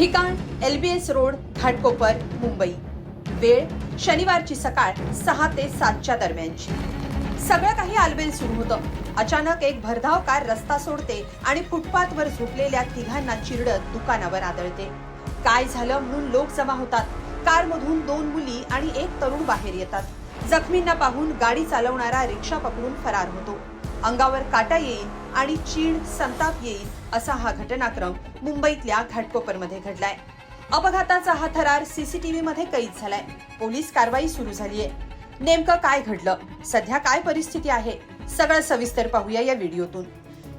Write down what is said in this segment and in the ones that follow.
ठिकाण L B S road Ghatkopar Mumbai. वेळ शनिवारची सकाळ सहा ते सातच्या दरम्यानची. सगळं काही आलबेल सुरू होतं. अचानक एक भरधाव कार रस्ता सोडते आणि फुटपाथवर झोपलेल्या तिघांना चिरडत दुकानावर आदळते. काय झालं म्हणून लोक जमा होतात. कारमधून दोन मुली आणि एक तरुण बाहेर येतात. जखमींना पाहून गाडी चालवणारा रिक्षा पकडून फरार होतो. अंगावर काटा येईल आणि चीड संताप येईल असा हा घटनाक्रम मुंबईतल्या घाटकोपरमध्ये घडलाय. अपघाताचा हा थरार सीसीटीव्ही मध्ये कैद झालाय. पोलीस कारवाई सुरू झालीय. नेमकं काय घडलं? सध्या काय परिस्थिती आहे? सगळं सविस्तर पाहूया या व्हिडिओतून.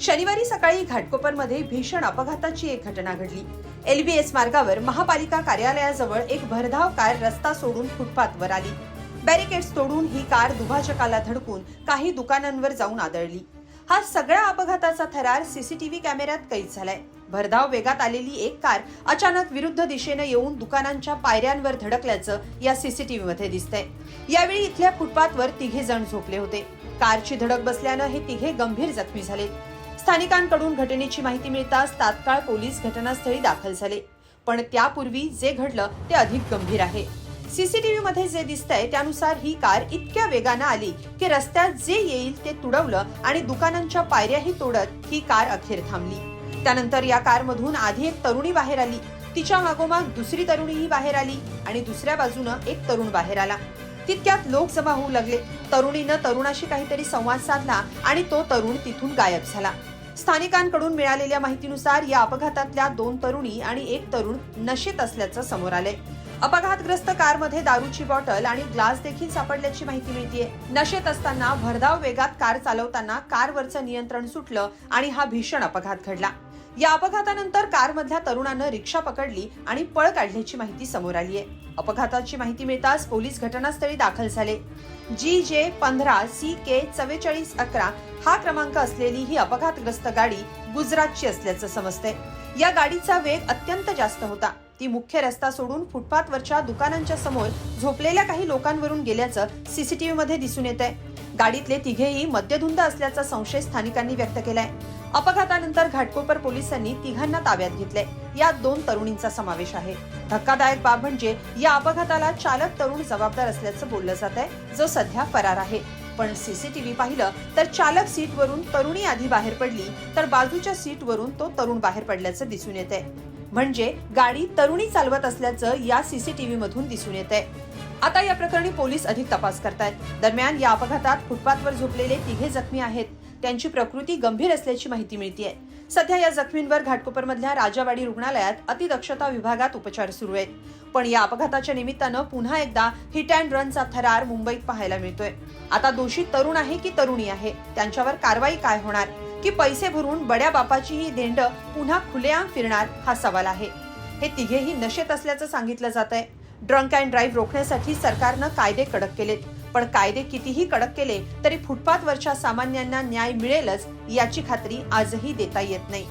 शनिवारी सकाळी घाटकोपरमध्ये भीषण अपघाताची एक घटना घडली. एलबीएस मार्गावर महापालिका कार्यालयाजवळ एक भरधाव कार रस्ता सोडून फुटपाथवर आली. बॅरिकेड्स तोडून ही कार दुभाजकाला धडकून काही दुकानांवर जाऊन आदळली. हा सगळ्या अपघाताचा थरार सीसीटीव्ही कॅमेऱ्यात कैद झालाय. भरधाव वेगात आलेली एक कार अचानक विरुद्ध दिशेनं येऊन दुकानांच्या पायऱ्यांवर धडकल्याचं या सीसीटीव्ही मध्ये दिसतंय. यावेळी इथल्या फुटपाथवर तिघे जण झोपले होते. कारची धडक बसल्यानं हे तिघे गंभीर जखमी झाले. स्थानिकांकडून घटनेची माहिती मिळताच तात्काळ पोलीस घटनास्थळी दाखल झाले. पण त्यापूर्वी जे घडलं ते अधिक गंभीर आहे. सीसीटीव्ही मध्ये जे दिसतंय त्यानुसार ही कार इतक्या वेगानं आली की रस्त्यात जे येईल ते तुडवलं आणि दुकानांच्या पायऱ्याही तोडत ही कार अखेर थांबली. त्यानंतर या कारमधून आधी एक तरुणी बाहेर आली. तिच्या मागोमाग दुसरी तरुणीही बाहेर आली आणि दुसऱ्या बाजूनं एक तरुण बाहेर आला. तितक्यात लोक जमा होऊ लागले. तरुणीनं तरुणाशी काहीतरी संवाद साधला आणि तो तरुण तिथून गायब झाला. स्थानिकांकडून मिळालेल्या माहितीनुसार या अपघातातल्या दोन तरुणी आणि एक तरुण नशेत असल्याचं समोर आलंय. अपघातग्रस्त कारमध्ये दारूची बॉटल आणि ग्लास देखील सापडल्याची माहिती मिळतीये. नशेत असताना भरधाव वेगात कार चालवताना कारवरचं नियंत्रण सुटलं आणि हा भीषण अपघात घडला. या अपघातानंतर कारमधल्या तरुणानं रिक्षा पकडली आणि पळ काढल्याची माहिती समोर आली आहे अपघाताची माहिती मिळताच पोलीस घटनास्थळी दाखल झाले. जी जे पंधरा सी के चव्वेचाळीस अकरा हा क्रमांक असलेली ही अपघातग्रस्त गाडी गुजरातची असल्याचं समजतंय. या गाडीचा वेग अत्यंत जास्त होता. ती मुख्य रस्ता सोडून फुटपाथवरच्या दुकानांच्या समोर झोपलेल्या काही लोकांवरून गेल्याचं सीसीटीव्ही मध्ये दिसून येत आहे गाडीतले तिघेही मद्यधुंद असल्याचा संशय स्थानिकांनी व्यक्त केलाय. अपघातानंतर घाटकोपर पोलिसांनी तिघांना ताब्यात घेतले यात दोन तरुणींचा समावेश आहे. धक्कादायक बाब म्हणजे या अपघाताला चालक तरुण जबाबदार असल्याचं बोललं जात आहे जो सध्या फरार आहे. पण सीसीटीव्ही पाहिलं तर चालक सीटवरून तरुणी आधी बाहेर पडली तर बाजूच्या सीटवरून तो तरुण बाहेर पडल्याचं दिसून येत आहे म्हणजे गाडी तरुणी चालवत असल्याचं या सीसीटीव्ही मधून दिसून येत आहे आता या प्रकरणी पोलीस अधिक तपास करतायत. दरम्यान या अपघातात फुटपाथवर झोपलेले तिघे जखमी आहेत. त्यांची प्रकृती गंभीर असल्याची माहिती मिळते सध्या या जखमींवर घाटकोपरमधल्या राजावाडी रुग्णालयात अतिदक्षता विभागात उपचार सुरू आहेत. पण या अपघाताच्या निमित्तानं पुन्हा एकदा हिट अँड रनचा थरार मुंबईत पाहायला मिळतोय. आता दोषी तरुण आहे की तरुणी आहे? त्यांच्यावर कारवाई काय होणार? की पैसे भरून बड्या बापाची ही देंड पुन्हा खुलेआम फिरणार हा सवाल आहे. हे तिघेही नशेत असल्याचं सांगितलं जात आहे ड्रंक अँड ड्राईव्ह रोखण्यासाठी सरकारनं कायदे कडक केलेत. पण कायदे कितीही कडक केले तरी फुटपाथवरच्या सामान्यांना न्याय मिळेलच याची खात्री आजही देता येत नाही.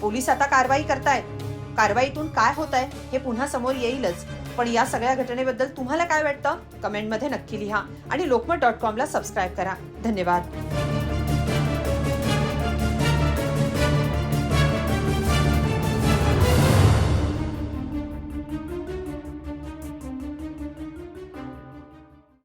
पोलीस आता कारवाई करतायत कारवाईतून काय होत आहे हे पुन्हा समोर येईलच. पण या सगळ्या घटनेबद्दल तुम्हाला काय वाटतं? कमेंटमध्ये नक्की लिहा आणि लोकमत डॉट कॉमला सबस्क्राईब करा. धन्यवाद.